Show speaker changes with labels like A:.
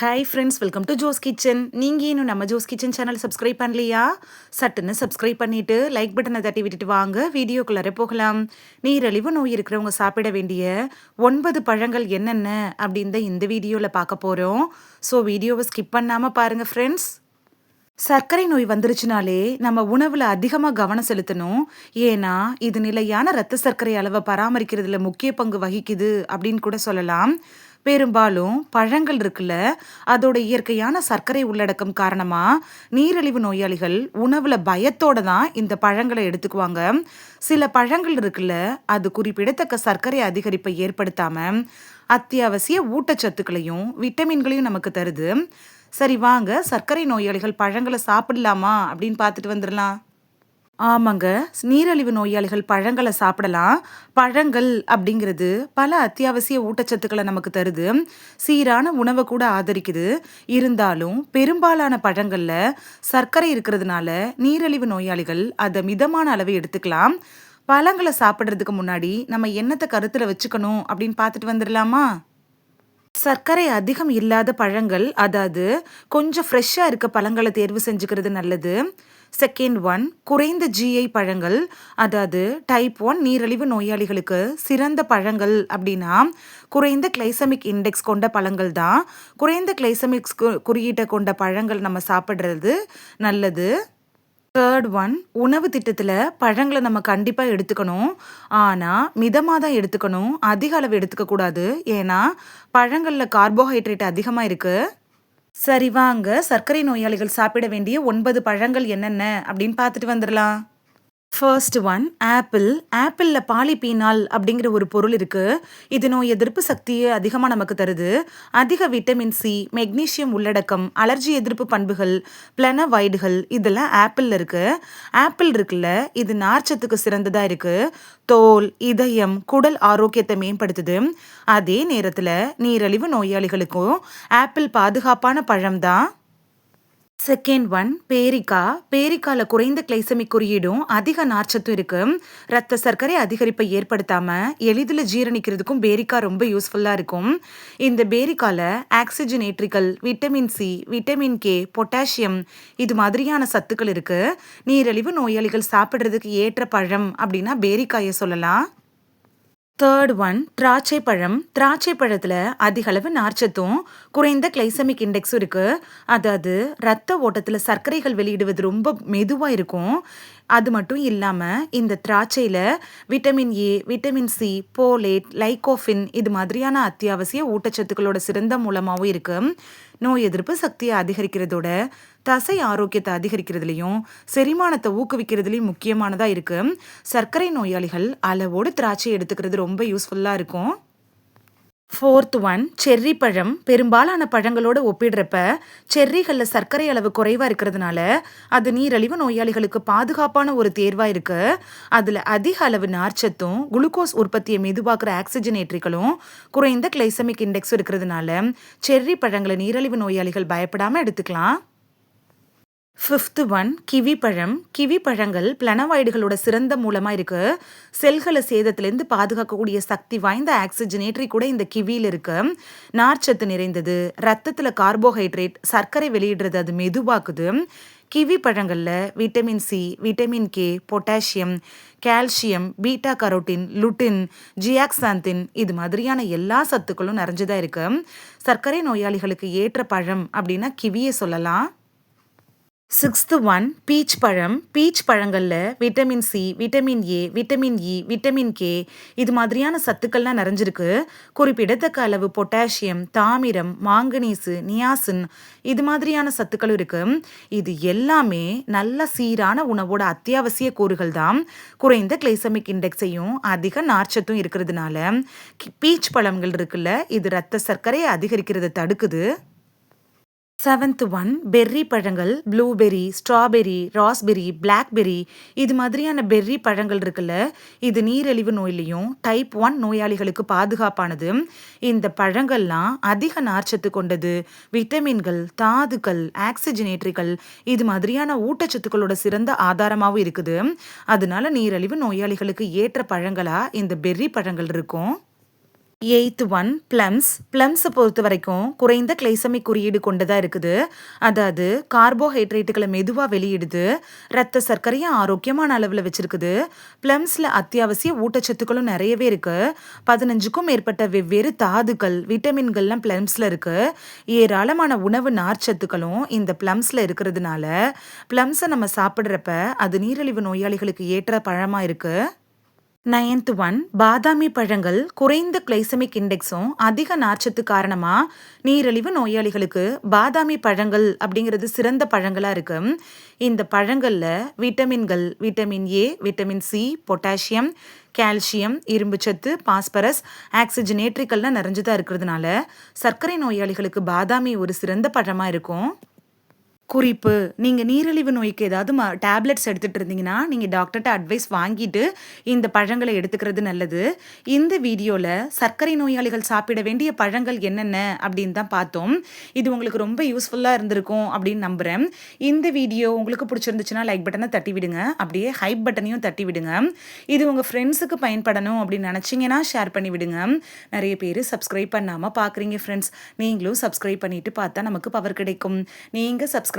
A: Hi friends welcome to Jo's kitchen நீங்கள் இன்னும் நம்ம ஜோஸ் கிச்சன் சேனல் சப்ஸ்கிரைப் பண்ணலையா? சட்டுன்னு சப்ஸ்கிரைப் பண்ணிவிட்டு லைக் பட்டனை தட்டி விட்டுட்டு வாங்க. வீடியோக்குள்ளார போகலாம். நீரழிவு நோய் இருக்கிறவங்க சாப்பிட வேண்டிய ஒன்பது பழங்கள் என்னென்ன அப்படின்னு தான் இந்த வீடியோவில் பார்க்க போகிறோம் ஸோ வீடியோவை ஸ்கிப் பண்ணாமல் பாருங்கள் ஃப்ரெண்ட்ஸ் சர்க்கரை நோய் வந்துருச்சுனாலே நம்ம உணவில் அதிகமாக கவனம் செலுத்தணும். ஏன்னா இது நிலையான ரத்த சர்க்கரை அளவை பராமரிக்கிறதுல முக்கிய பங்கு வகிக்குது அப்படின்னு கூட சொல்லலாம். பெரும்பாலும் பழங்கள் இருக்குல்ல அதோட இயற்கையான சர்க்கரை உள்ளடக்கம் காரணமாக நீரிழிவு நோயாளிகள் உணவில் பயத்தோட தான் இந்த பழங்களை எடுத்துக்குவாங்க. சில பழங்கள் இருக்குல்ல அது குறிப்பிடத்தக்க சர்க்கரை அதிகரிப்பை ஏற்படுத்தாமல் அத்தியாவசிய ஊட்டச்சத்துக்களையும் விட்டமின்களையும் நமக்கு தருது. சரி வாங்க சர்க்கரை நோயாளிகள் பழங்களை சாப்பிடலாமா அப்படின்னு பார்த்துட்டு வந்துடலாம். ஆமாங்க நீரழிவு நோயாளிகள் பழங்களை சாப்பிடலாம். பழங்கள் அப்படிங்கிறது பல அத்தியாவசிய ஊட்டச்சத்துக்களை நமக்கு தருது. சீரான உணவை கூட ஆதரிக்குது. இருந்தாலும் பெரும்பாலான பழங்களில் சர்க்கரை இருக்கிறதுனால நீரழிவு நோயாளிகள் அதை மிதமான அளவை எடுத்துக்கலாம். பழங்களை சாப்பிட்றதுக்கு முன்னாடி நம்ம என்னத்தை கருத்தில் வச்சுக்கணும் அப்படின்னு பார்த்துட்டு வந்துடலாமா? சர்க்கரை அதிகம் இல்லாத பழங்கள் அதாவது கொஞ்சம் ஃப்ரெஷ்ஷாக இருக்க பழங்களை தேர்வு செஞ்சுக்கிறது நல்லது. செகண்ட் ஒன் குறைந்த ஜிஐ பழங்கள் அதாவது டைப் ஒன் நீரழிவு நோயாளிகளுக்கு சிறந்த பழங்கள் அப்படின்னா குறைந்த கிளைசமிக் இண்டெக்ஸ் கொண்ட பழங்கள் தான். குறைந்த கிளைசமிக்ஸ் குறியீட்டை கொண்ட பழங்கள் நம்ம சாப்பிட்றது நல்லது. தேர்ட் ஒன் உணவு திட்டத்தில் பழங்களை நம்ம கண்டிப்பாக எடுத்துக்கணும். ஆனால் மிதமாக தான் எடுத்துக்கணும். அதிக அளவு எடுத்துக்கக்கூடாது ஏன்னா பழங்களில் கார்போஹைட்ரேட் அதிகமாக இருக்குது சரி வாங்க. சர்க்கரை நோயாளிகள் சாப்பிட வேண்டிய ஒன்பது பழங்கள் என்னென்ன? அப்படின்னு பார்த்துட்டு வந்துடலாம். ஃபர்ஸ்ட் ஒன் ஆப்பிள் ஆப்பிளில் பாலிபீனால் அப்படிங்கிற ஒரு பொருள் இருக்குது இது நோய் எதிர்ப்பு சக்தியை அதிகமாக நமக்கு தருது. அதிக விட்டமின் சி மெக்னீஷியம் உள்ளடக்கம் அலர்ஜி எதிர்ப்பு பண்புகள் பிளனவைடுகள் இதெல்லாம் ஆப்பிளில் இருக்குது ஆப்பிள் இருக்குல்ல இது நார்ச்சத்துக்கு சிறந்ததாக இருக்குது தோல் இதயம் குடல் ஆரோக்கியத்தை மேம்படுத்துது. அதே நேரத்தில் நீரழிவு நோயாளிகளுக்கும் ஆப்பிள் பாதுகாப்பான பழம்தான். Second one பேரிக்கா. பேரிக்கால குறைந்த கிளைசமிக் குறியீடும் அதிக நார்ச்சத்தும் இருக்கு. ரத்த சர்க்கரை அதிகரிப்பை ஏற்படுத்தாம எளிதில் ஜீரணிக்கிறதுக்கும் பேரிக்கா ரொம்ப யூஸ்ஃபுல்லா இருக்கும். இந்த பேரிக்கால ஏற்றிகள் vitamin C vitamin K potassium இது மாதிரியான சத்துக்கள் இருக்கு. நீரழிவு நோயாளிகள் சாப்பிட்றதுக்கு ஏற்ற பழம் அப்படின்னா பேரிக்காயை சொல்லலாம். தேர்ட் ஒன் திராட்சை பழம். திராட்சை பழத்தில் அதிக அளவு நார்ச்சத்தும் குறைந்த கிளைசமிக் இண்டெக்ஸும் இருக்குது அதாவது ரத்த ஓட்டத்தில் சர்க்கரைகள் வெளியிடுவது ரொம்ப மெதுவாக இருக்கும். அது மட்டும் இல்லாமல் இந்த திராட்சையில் vitamin A vitamin C folate lycopene இது மாதிரியான அத்தியாவசிய ஊட்டச்சத்துக்களோட சிறந்த மூலமாகவும் இருக்குது நோய் எதிர்ப்பு சக்தியை அதிகரிக்கிறதோட தசை ஆரோக்கியத்தை அதிகரிக்கிறதுலையும் செரிமானத்தை ஊக்குவிக்கிறதுலையும் முக்கியமானதாக இருக்குது சர்க்கரை நோயாளிகள் அளவோடு திராட்சை எடுத்துக்கிறது ரொம்ப யூஸ்ஃபுல்லாக இருக்கும். ஃபோர்த் ஒன் செர்ரி பழம். பெரும்பாலான பழங்களோடு ஒப்பிடுறப்ப செர்ரிகளில் சர்க்கரை அளவு குறைவாக இருக்கிறதுனால அது நீரழிவு நோயாளிகளுக்கு பாதுகாப்பான ஒரு தேர்வாக இருக்கு. அதில் அதிக அளவு நார்ச்சத்தும் குளுக்கோஸ் உற்பத்தியை மெதுவாக்குற ஆக்சிஜனேற்றிகளும் குறைந்த கிளைசமிக் இண்டெக்ஸும் இருக்கிறதுனால செர்ரி பழங்களை நீரழிவு நோயாளிகள் பயப்படாமல் எடுத்துக்கலாம். ஃபிஃப்த்து ஒன் கிவி பழம். கிவி பழங்கள் பிளனவாய்டுகளோட சிறந்த மூலமாக இருக்குது செல்களை சேதத்திலேருந்து பாதுகாக்கக்கூடிய சக்தி வாய்ந்த ஆக்சிஜனேட்ரி கூட இந்த கிவியில் இருக்கு. நார்ச்சத்து நிறைந்தது. ரத்தத்தில் கார்போஹைட்ரேட் சர்க்கரை வெளியிடுறது அது மெதுவாக்குது. கிவி பழங்களில் vitamin C vitamin K potassium calcium beta carotene lutein zeaxanthin இது மாதிரியான எல்லா சத்துக்களும் நிறைஞ்சதாக இருக்கு. சர்க்கரை நோயாளிகளுக்கு ஏற்ற பழம் அப்படின்னா கிவியை சொல்லலாம். சிக்ஸ்த்து ஒன் பீச் பழம். பீச் பழங்களில் vitamin C vitamin A vitamin E vitamin K இது மாதிரியான சத்துக்கள்லாம் நிறைஞ்சிருக்கு. குறிப்பிடத்தக்க அளவு பொட்டாசியம் தாமிரம் மாங்கனீஸு நியாசின் இது மாதிரியான சத்துக்களும் இருக்கு. இது எல்லாமே நல்ல சீரான உணவோட அத்தியாவசிய கூறுகள் தான். குறைந்த கிளைசமிக் இண்டெக்ஸையும் அதிக நார்ச்சத்தும் இருக்கிறதுனால பீச் பழங்கள் இருக்குல்ல இது ரத்த சர்க்கரையை அதிகரிக்கிறத தடுக்குது. செவன்த் ஒன் பெர்ரி பழங்கள் ப்ளூபெர்ரி ஸ்ட்ராபெர்ரி ராஸ்பெர்ரி பிளாக்பெர்ரி இது மாதிரியான பெர்ரி பழங்கள் இருக்குல்ல இது நீரிழிவு நோயிலையும் டைப் ஒன் நோயாளிகளுக்கு பாதுகாப்பானது. இந்த பழங்கள்லாம் அதிக நார்ச்சத்து கொண்டது விட்டமின்கள் தாதுக்கள் ஆக்சிஜனேட்ரிகள் இது மாதிரியான ஊட்டச்சத்துக்களோட சிறந்த ஆதாரமாகவும் இருக்குது. அதனால நீரிழிவு நோயாளிகளுக்கு ஏற்ற பழங்களா இந்த பெர்ரி பழங்கள் இருக்கும்? எயித் ஒன் ப்ளம்ஸ் ப்ளம்ஸை பொறுத்த வரைக்கும் குறைந்த கிளைசமிக் குறியீடு கொண்டதாக இருக்குது. அதாவது கார்போஹைட்ரேட்டுகளை மெதுவாக வெளியிடுது. ரத்த சர்க்கரையை ஆரோக்கியமான அளவில் வச்சுருக்குது. ப்ளம்ஸில் அத்தியாவசிய ஊட்டச்சத்துக்களும் நிறையவே இருக்குது பதினஞ்சுக்கும் மேற்பட்ட வெவ்வேறு தாதுக்கள் விட்டமின்கள்லாம் ப்ளம்ஸில் இருக்குது ஏராளமான உணவு நார்ச்சத்துக்களும் இந்த ப்ளம்ஸில் இருக்கிறதுனால ப்ளம்ஸை நம்ம சாப்பிட்றப்ப அது நீரிழிவு நோயாளிகளுக்கு ஏற்ற பழமாக இருக்குது நைன்த் ஒன் பாதாமி பழங்கள் குறைந்த கிளைசமிக் இண்டெக்ஸும் அதிக நார்ச்சத்து காரணமாக நீரிழிவு நோயாளிகளுக்கு பாதாமி பழங்கள் அப்படிங்கிறது சிறந்த பழங்களாக இருக்கு. இந்த பழங்களில் விட்டமின்கள் vitamin A vitamin C potassium calcium இரும்புச்சத்து பாஸ்பரஸ் ஆக்சிஜனேட்ரிக்கல்லாம் நிறைஞ்சதாக இருக்கிறதுனால சர்க்கரை நோயாளிகளுக்கு பாதாமி ஒரு சிறந்த பழமாக இருக்கும். குறிப்பு நீங்கள் நீரிழிவு நோய்க்கு ஏதாவது ம டேப்லெட்ஸ் எடுத்துகிட்டு இருந்தீங்கன்னா நீங்கள் டாக்டர்கிட்ட அட்வைஸ் வாங்கிட்டு இந்த பழங்களை எடுத்துக்கிறது நல்லது. இந்த வீடியோவில் சர்க்கரை நோயாளிகள் சாப்பிட வேண்டிய பழங்கள் என்னென்ன அப்படின்னு தான் பார்த்தோம். இது உங்களுக்கு ரொம்ப யூஸ்ஃபுல்லாக இருந்திருக்கும் அப்படின்னு நம்புகிறேன் இந்த வீடியோ உங்களுக்கு பிடிச்சிருந்துச்சுன்னா லைக் பட்டனை தட்டி விடுங்க. அப்படியே ஹைப் பட்டனையும் தட்டி விடுங்க. இது உங்கள் ஃப்ரெண்ட்ஸுக்கு பயன்படணும் அப்படின்னு நினச்சிங்கன்னா ஷேர் பண்ணி விடுங்க. நிறைய பேர் சப்ஸ்கிரைப் பண்ணாமல் பார்க்குறீங்க ஃப்ரெண்ட்ஸ் நீங்களும் சப்ஸ்கிரைப் பண்ணிவிட்டு பார்த்தா நமக்கு பவர் கிடைக்கும். நீங்கள் சப்ஸ்கிரைப்